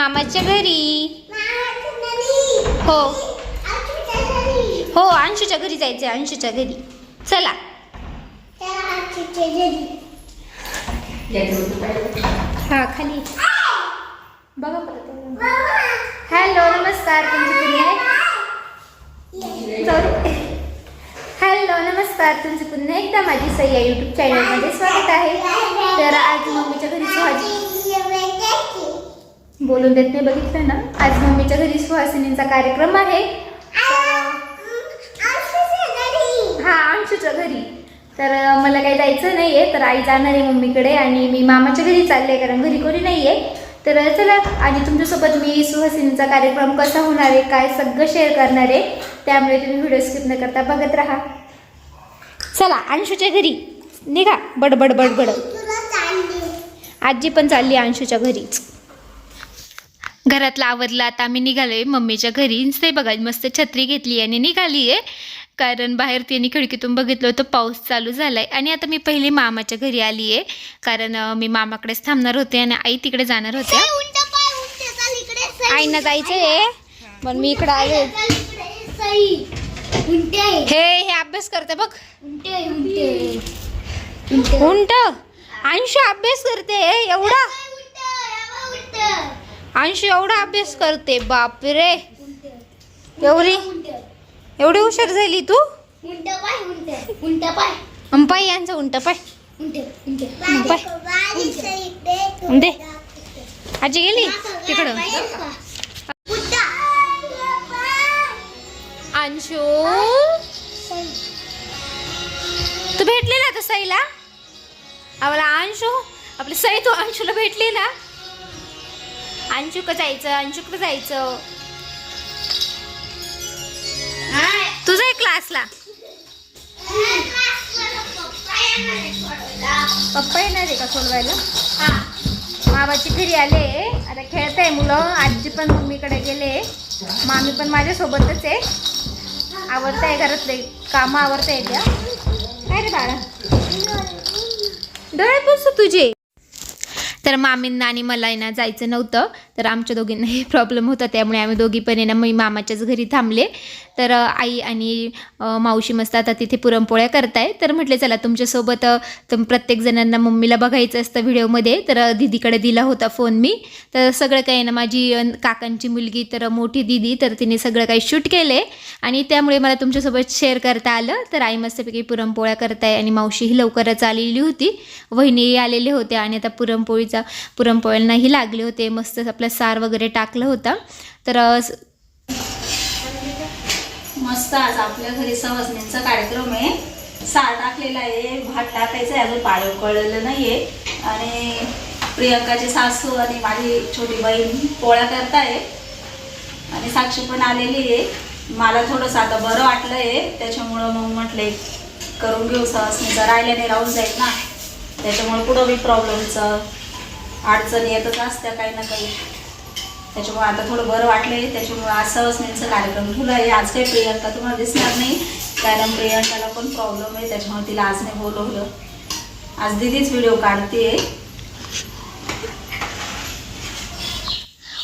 मामाच्या घरी. हो. हो अंशूच्या घरी जायचं अंशूच्या घरी. चला. हा खाली. बघा परत हॅलो नमस्कार तुमची हॅलो नमस्कार तुमचे पुन्हा एकदा माझी सई या युट्यूब चॅनलमध्ये स्वागत आहे. तर आज मम्मीच्या घरी बोलून देत नाही बघितलं ना? आज मम्मीच्या घरी सुहासिनींचा कार्यक्रम आहे. हा अंशूच्या घरी. तर मला काही जायचं नाही आहे तर आई जाणार आहे मम्मीकडे आणि मी मामाच्या घरी चालले कारण घरी कोणी नाही आहे तर चला आणि तुमच्यासोबत मी सुहासिनीचा कार्यक्रम कसा होणार आहे काय सगळं शेअर करणार आहे त्यामुळे तुम्ही व्हिडिओ स्किप न करता बघत राहा. चला अंशूच्या घरी. निघा. बडबड बडबड. आजी पण चालली अंशूच्या घरीच घरातलं आवरलं आता आम्ही निघालोय मम्मीच्या घरी. ते बघा मस्त छत्री घेतली आणि निघाली आहे कारण बाहेर त्यांनी खिडकीतून बघितलं होतं पाऊस चालू झालाय. आणि आता मी पहिली मामाच्या घरी आली आहे कारण मी मामाकडेच थांबणार होते आणि आई तिकडे जाणार होत्या. आईना जायचं आहे पण मी इकडे आले हे हे अभ्यास करते बघ. उंट अंशू अभ्यास करते एवढा. अंशू एवढा अभ्यास करते बापरे. एवढी? एवढी हुशार झाली तू? अंपाई यांचं उंट पाय. दे. आजी गेली? तिकडं. अंशू? तू भेटलेला का सईला? आम्हाला अंशू? आपली सई तू अंशूला भेटली ना अंशू का जायचं. अंशू का जायचं तुझा आहे क्लासला. पप्पा येणार आहे का सोडवायला? मामाची घरी आले. आता खेळत आहे मुलं. आजी पण मम्मीकडे गेले. मामी पण माझ्यासोबतच आहे. आवडत आहे घरातले. कामं आवडत आहे त्या. काय रे बाळा? डोळे पुस तुझे. तर मामींना आणि मला ना जायचं नव्हतं. तर आमच्या दोघींनाही प्रॉब्लेम होता. त्यामुळे आम्ही दोघी पण आहे ना मी मामाच्याच घरी थांबले. तर आई आणि मावशी मस्त आता तिथे पुरणपोळ्या करताय. तर म्हटले चला तुमच्यासोबत तुम प्रत्येक जणांना मम्मीला बघायचं असतं व्हिडिओमध्ये. तर दिदीकडे दिला होता फोन मी. तर सगळं काही ना माझी काकांची मुलगी तर मोठी दीदी तर तिने सगळं काही शूट केले. आणि त्यामुळे मला तुमच्यासोबत शेअर करता आलं. तर आई मस्तपैकी पुरणपोळ्या करताय आणि मावशीही लवकरच आलेली होती. वहिनी आलेले होते आणि आता पुरणपोळीचा पुरणपोळ्यांनाही लागले होते. मस्त आपलं सार वगैरे टाकलं होतं. तर मस्त आज आपल्या घरी सवासणींचा कार्यक्रम आहे. सार टाकलेला आहे भात टाकायचं आहे अजून पाळीव कळलेलं नाही आहे आणि प्रियंकाची सासू आणि माझी छोटी बहीण पोळ्या करताय. आणि साक्षी पण आलेली आहे. मला थोडंसं आता बरं वाटलं आहे त्याच्यामुळं मग म्हटले करून घेऊ सवासणीचा राहिल्याने राहून जाईल ना. त्याच्यामुळे कुठं बी प्रॉब्लेमचं अडचणी येतच असत्या काही ना काही. त्याच्यामुळे आता थोडं बरं वाटलंय. त्याच्यामुळे आज सवसणींचा कार्यक्रम ठेवला आहे. आज काही प्रियंका तुम्हाला दिसणार नाही. कारण प्रियंकाला पण प्रॉब्लेम आहे. त्याच्यामुळे तिला आज नाही बोलवलं. आज दिदीच व्हिडिओ काढते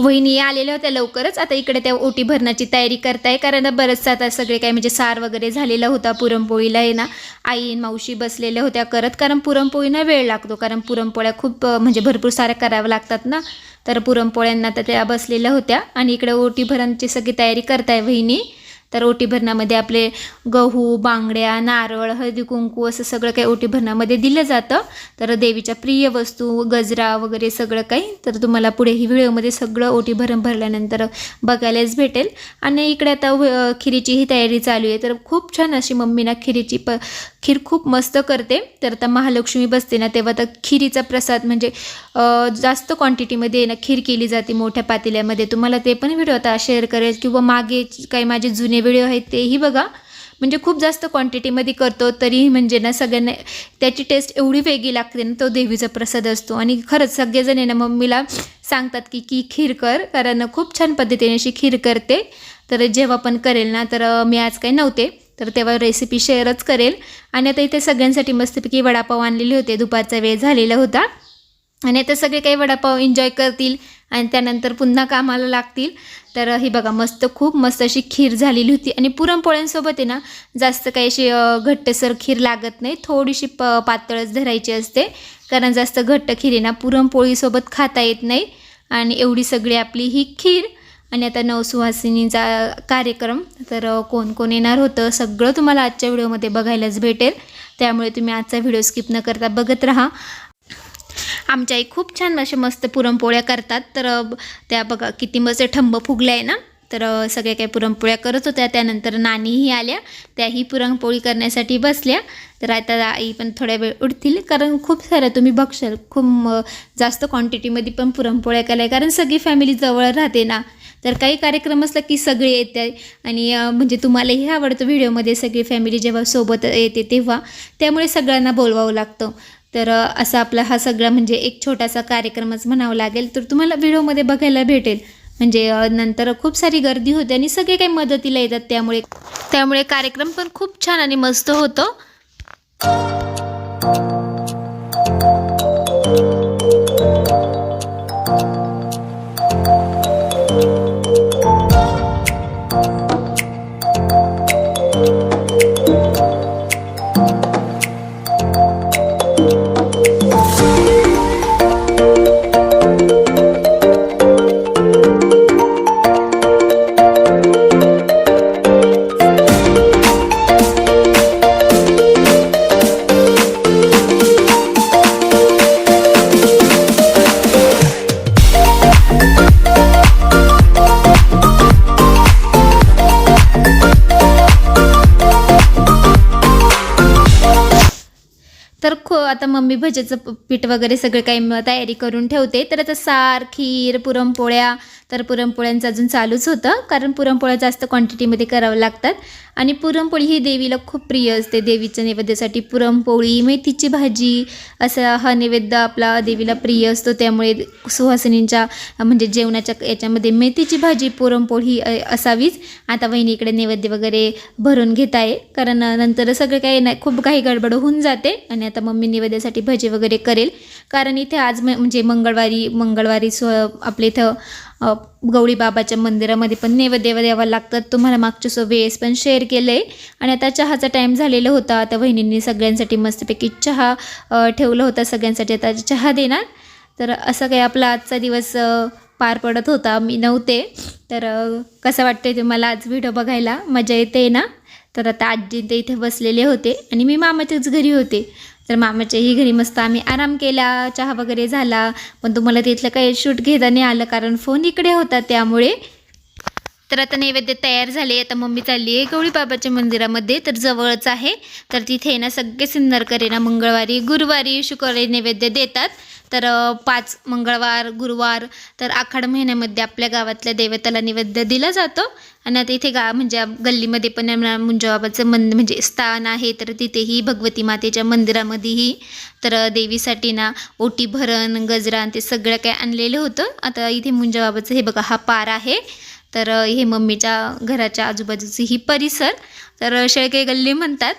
वहिनी आलेल्या होत्या लवकरच. आता इकडे त्या ओटी भरण्याची तयारी करताय. कारण बरंचसं आता सगळे काय म्हणजे सार वगैरे झालेला होता. पुरणपोळीला आहे ना आई आणि मावशी बसलेल्या होत्या करत. कारण पुरणपोळीना वेळ लागतो. कारण पुरणपोळ्या खूप म्हणजे भरपूर साऱ्या कराव्या लागतात ना. तर पुरणपोळ्यांना तर त्या बसलेल्या होत्या. आणि इकडे ओटी भरण्याची सगळी तयारी करताय वहिनी. तर ओटी भरणामध्ये आपले गहू बांगड्या नारळ हळदी कुंकू असं सगळं काही ओटी भरणामध्ये दिलं जातं. तर देवीच्या प्रिय वस्तू गजरा वगैरे सगळं काही. तर तुम्हाला पुढे ही व्हिडिओमध्ये सगळं ओटी भरण भरल्यानंतर बघायलाच भेटेल. आणि इकडे आता खिरीची खिरीचीही तयारी चालू आहे. तर खूप छान अशी मम्मीना खिरीची प खीर खूप मस्त करते. तर आता महालक्ष्मी बसते ना तेव्हा तर खिरीचा प्रसाद म्हणजे जास्त क्वांटिटीमध्ये ना खीर केली जाते मोठ्या पातेल्यामध्ये. तुम्हाला ते पण व्हिडिओ आता शेअर करेल किंवा मागे काही माझे जुने व्हिडिओ आहेत तेही बघा. म्हणजे खूप जास्त क्वांटिटीमध्ये करतो तरीही म्हणजे ना सगळ्यांना त्याची टेस्ट एवढी वेगळी लागते ना तो देवीचा प्रसाद असतो. आणि खरंच सगळेजण ना मम्मीला सांगतात की की खीर कर कारण खूप छान पद्धतीने अशी खीर करते. तर जेव्हा पण करेल ना तर मी आज काही नव्हते. तर तेव्हा रेसिपी शेअरच करेल. आणि आता इथे सगळ्यांसाठी मस्तपैकी वडापाव आणलेले होते. दुपारचा वेळ झालेला होता. आणि आता सगळे काही वडापाव एन्जॉय करतील आणि त्यानंतर पुन्हा कामाला लागतील. तर ही बघा मस्त खूप मस्त अशी खीर झालेली होती. आणि पुरणपोळ्यांसोबत आहे ना जास्त काही अशी घट्टसर खीर लागत नाही. थोडीशी प पातळच धरायची असते. कारण जास्त घट्ट खीर आहे ना पुरणपोळीसोबत खाता येत नाही. आणि एवढी सगळी आपली ही खीर आणि आता नवसुहासिनीचा कार्यक्रम तर कोण कोण येणार होतं सगळं तुम्हाला आजच्या व्हिडिओमध्ये बघायलाच भेटेल. त्यामुळे तुम्ही आजचा व्हिडिओ स्किप न करता बघत राहा. आमच्या आई खूप छान असे मस्त पुरणपोळ्या करतात. तर त्या बघा किती मस्त ठंब फुगल्या आहे ना? तर सगळ्या काही पुरणपोळ्या करत होत्या. त्यानंतर नानीही आल्या. त्याही पुरणपोळी करण्यासाठी बसल्या. तर आता आई पण थोड्या वेळ उठतील. कारण खूप साऱ्या तुम्ही बघशाल खूप जास्त क्वांटिटीमध्ये पण पुरणपोळ्या केल्या. कारण सगळी फॅमिली जवळ राहते ना. तर काही कार्यक्रम असला की सगळे येते आणि म्हणजे तुम्हालाही आवडतं व्हिडिओमध्ये सगळी फॅमिली जेव्हा सोबत येते तेव्हा. त्यामुळे सगळ्यांना बोलवावं लागतं. तर असा आपला हा सगळा म्हणजे एक छोटासा कार्यक्रमच म्हणावा लागेल. तर तुम्हाला व्हिडिओमध्ये बघायला भेटेल. म्हणजे नंतर खूप सारी गर्दी होते आणि सगळे काही मदतीला येतात त्यामुळे. त्यामुळे कार्यक्रम पण खूप छान आणि मस्त होतं. मम्मी भजेचं प- पीठ वगैरे सगळं काही तयारी करून ठेवते. तर आता सार खीर पुरणपोळ्या तर पुरणपोळ्यांचं अजून चालूच होतं कारण पुरणपोळ्या जास्त क्वांटिटीमध्ये करावं लागतात. आणि पुरणपोळी ही देवीला खूप प्रिय असते देवीच्या नैवेद्यासाठी पुरणपोळी मेथीची भाजी असा हा नैवेद्य आपला देवीला प्रिय असतो. त्यामुळे सुहासिनींच्या म्हणजे जेवणाच्या याच्यामध्ये मेथीची भाजी पुरणपोळी असावीच. आता वहिनीकडे नैवेद्य वगैरे भरून घेत आहे. कारण नंतर सगळं काही नाही खूप काही गडबड होऊन जाते. आणि आता मम्मी नैवेद्यासाठी भजी वगैरे करेल. कारण इथे आज म- म्हणजे मंगळवारी मंगळवारी स्व आपल्या इथं अ, मंदिरामध्ये पण नैवेद्य द्यावा लागतात. तुम्हाला मागच्या सो वेळेस पण शेअर केलं आहे आणि आता चहाचा टाईम झालेला होता. त्या वहिनींनी सगळ्यांसाठी मस्तपैकी चहा ठेवला होता सगळ्यांसाठी. आता चहा देणार. तर असं काही आपला आजचा दिवस पार पडत होता. मी नव्हते. तर कसं वाटतंय तुम्हाला आज व्हिडिओ बघायला? मजा येते ना? तर आता आजी ते इथे बसलेले होते. आणि मी मामाच्याच घरी होते. तर मामाच्याही घरी मस्त आम्ही आराम केला चहा वगैरे झाला. पण तुम्हाला तिथलं काही शूट घेता नाही आलं कारण फोन इकडे होता त्यामुळे तर आता नैवेद्य तयार झाले. आता मम्मी चालली आहे गवळीबाबाच्या मंदिरामध्ये. तर जवळच आहे. तर तिथे ना सगळे सिन्नरकरे ना मंगळवारी गुरुवारी शुक्रवारी नैवेद्य देतात. तर पाच मंगळवार गुरुवार तर आखाड महिन्यामध्ये आपल्या गावातल्या देवताला नैवेद्य दिला जातो. आणि आता इथे गा म्हणजे गल्लीमध्ये पण मुंजाबाबाचं मंद म्हणजे स्थान आहे. तर तिथेही भगवती मातेच्या मंदिरामध्येही तर देवीसाठी ना ओटी भरण गजरा ते सगळं काय आणलेलं होतं. आता इथे मुंजाबाबाचं हे बघा हा पार आहे. तर हे मम्मीच्या घराच्या आजूबाजूची ही परिसर. तर शेळके गल्ली म्हणतात.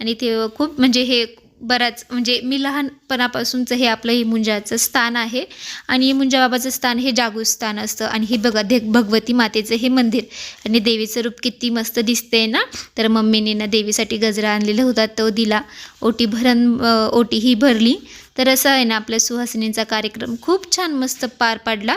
आणि ते खूप म्हणजे हे बराच म्हणजे मी लहानपणापासूनचं हे आपलं हे मुंजाचं स्थान आहे. आणि मुंजाबाबाचं स्थान हे जागृत स्थान असतं. आणि हे बघा दे भगवती मातेचं हे मंदिर. आणि देवीचं रूप किती मस्त दिसते ना? तर मम्मीने ना देवीसाठी गजरा आणलेला होता तो दिला. ओटी भरण ओटी ही भरली. तर असं आहे ना आपल्या सुहासिनींचा कार्यक्रम. खूप छान मस्त पार पाडला.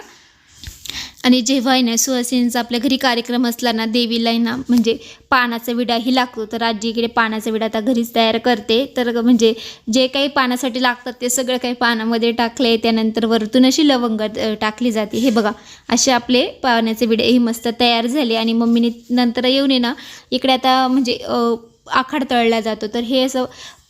आणि जेव्हा आहे ना सुहासिनीचा आपल्या घरी कार्यक्रम असला ना देवीला आहे ना म्हणजे पानाचा विडाही लागतो. तर आजी इकडे पानाचा विडा आता घरीच तयार करते. तर म्हणजे जे काही पानासाठी लागतात ते सगळं काही पानामध्ये टाकले त्यानंतर वरतून अशी लवंग टाकली जाते. हे बघा असे आपले पाण्याचे विडे ही मस्त तयार झाले. आणि मम्मीने नंतर येऊन ना इकडे आता म्हणजे आखाड तळला जातो. तर हे असं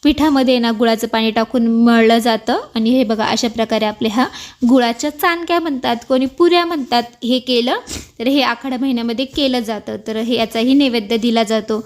पिठामध्ये ना गुळाचं पाणी टाकून मळलं जातं. आणि हे बघा अशा प्रकारे आपले हा गुळाच्या चांदक्या म्हणतात कोणी पुऱ्या म्हणतात हे केलं तर हे आखाडा महिन्यामध्ये केलं जातं. तर हे याचाही नैवेद्य दिला जातो.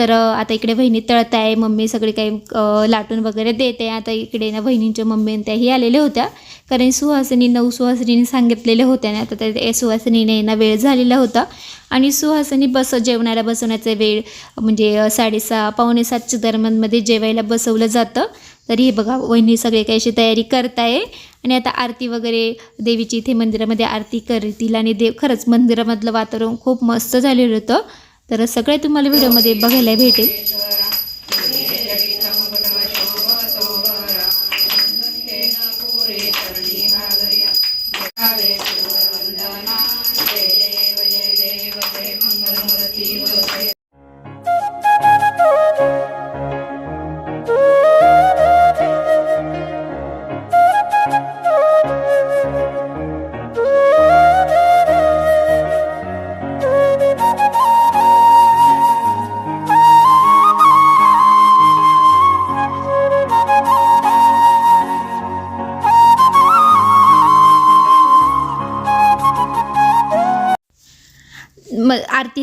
तर आता इकडे बहिणी तळत आहे मम्मी सगळे काही लाटून वगैरे देते. आता इकडे ना बहिणींच्या मम्मी आणि त्याही आलेल्या होत्या. कारण सुहासिनी नऊ सुहासिनीने सांगितलेल्या होत्या ना आता त्या सुहासिनीने ना वेळ झालेला होता. आणि सुहासिनी बस जेवणाला बसवण्याचा वेळ म्हणजे साडेसहा पावणे सातच्या दरम्यानमध्ये जेवायला बसवलं जातं. तरी हे बघा वहिनी सगळे काही अशी तयारी करताय. आणि आता आरती वगैरे देवीची इथे मंदिरामध्ये आरती करतील आणि देव खरंच मंदिरामधलं वातावरण खूप मस्त झालेलं होतं. तर सगळे तुम्हाला व्हिडिओमध्ये बघायला भेटेल.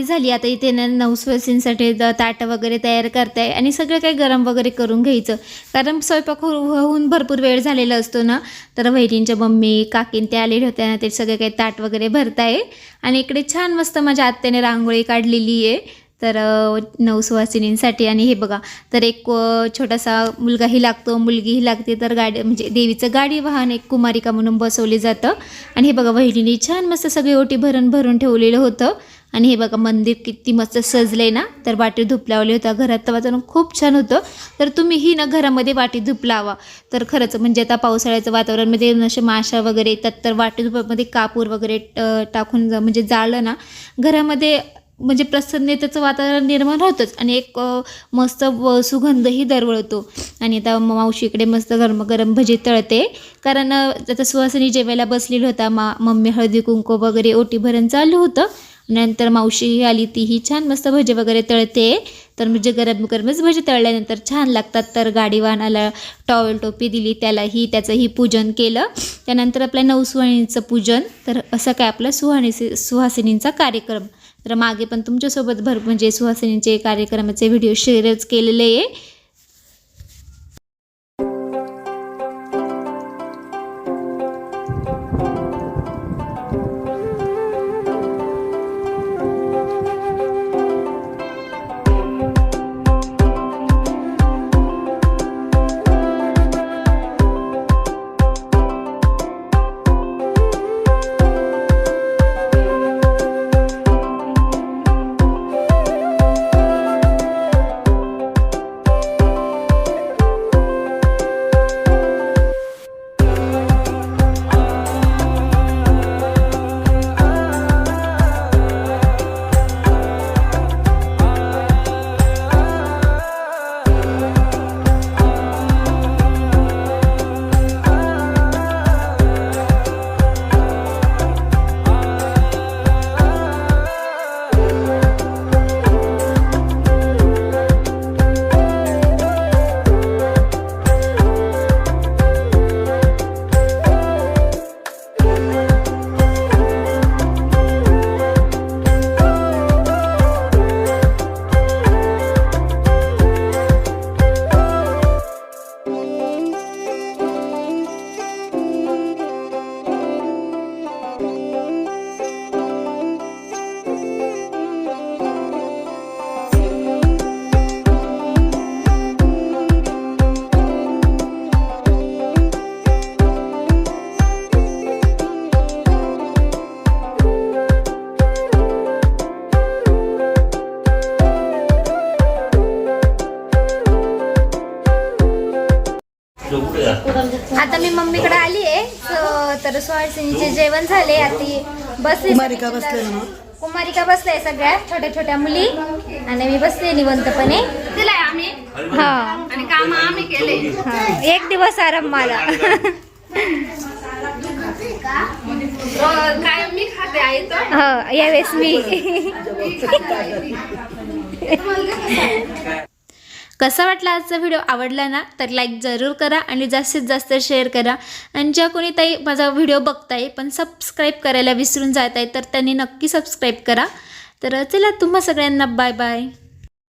झाली. आता इथे ना नवस्वसींसाठी द- ताटं वगैरे तयार करताय आणि सगळं काही गरम वगैरे करून घ्यायचं. कारण स्वयंपाक हो-, हो- होऊन भरपूर वेळ झालेला असतो ना. तर वहिनींच्या मम्मी काकीन ते आलेले होत्या. ना ते सगळे काही ताट वगैरे भरताय. आणि इकडे छान मस्त माझ्या आत्याने रांगोळी काढलेली आहे. तर नऊ सुवासिनींसाठी आणि हे बघा. तर एक छोटासा मुलगाही लागतो. मुलगीही लागते. तर गाडी म्हणजे देवीचं गाडी वाहन एक कुमारिका म्हणून बसवले जातं. आणि हे बघा वहिनीने छान मस्त सगळी ओटी भरून भरून ठेवलेलं होतं. आणि हे बघा मंदिर किती मस्त सजले ना? तर वाटी धूप लावली होता घरात तर वातावरण खूप छान होतं. तर तुम्हीही ना घरामध्ये वाटी धूप लावा तर खरंच म्हणजे आता पावसाळ्याचं वातावरणमध्ये असे माशा वगैरे येतात तर वाटी धुपामध्ये कापूर वगैरे टाकून म्हणजे जाळलं ना घरामध्ये म्हणजे प्रसन्नतेचं वातावरण निर्माण होतंच. आणि एक मस्त व सुगंधही दरवळतो. आणि आता मावशीकडे मस्त गरम गरम भजी तळते. कारण आता सुवासिनी जेवायला बसलेलं होता मा मम्मी हळदी कुंकू वगैरे ओटी भरण चालू होतं. नंतर मावशीही आली तीही छान मस्त भजे वगैरे तळते. तर म्हणजे गरम गरमच भजे तळल्यानंतर छान लागतात. तर गाडीवानाला टॉवेल टोपी दिली त्यालाही त्याचंही पूजन केलं. त्यानंतर आपल्या नवसुहाणीचं पूजन. तर असं काय आपलं सुहाणी सुहासिनींचा कार्यक्रम. तर मागे पण तुमच्यासोबत भर म्हणजे सुहासिनींचे कार्यक्रमाचे व्हिडिओ शेअरच केलेले आहे. सुहासिनीचे जेवण झाले आता बसले कुमारिका बसले ना कुमारिका बसल्या सगळ्या छोट्या छोट्या मुली. आणि मी बसले निवंतपणे. दिलाय आम्ही. हा. आणि काम आम्ही केले. हा. एक दिवस आराम मला रोज काय मी खाते आई तर. हो यावेळेस मी. कसा वाटला आजचा व्हिडिओ आवडला ना? तर लाईक जरूर करा आणि जास्तीत जास्त शेअर करा. आणि ज्या कोणी ताई माझा व्हिडिओ बघताय पण सबस्क्राईब करायला विसरून जात आहे तर त्यांनी नक्की सबस्क्राईब करा. तर चला तुम्हा सगळ्यांना बाय बाय